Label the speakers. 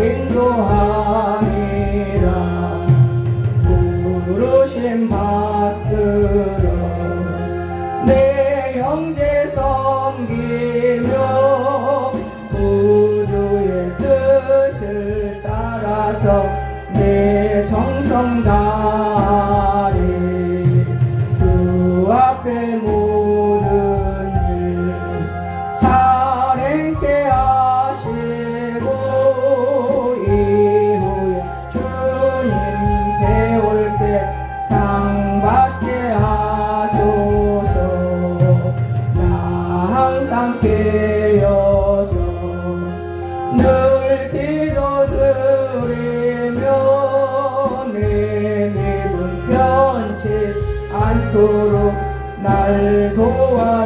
Speaker 1: 인도하니라. 부르신 받들어 내 형제 섬기며 우주의 뜻을 따라서 내 정성 다 함께 여서 늘 기도드리며 내 믿음 변치 않도록 날 도와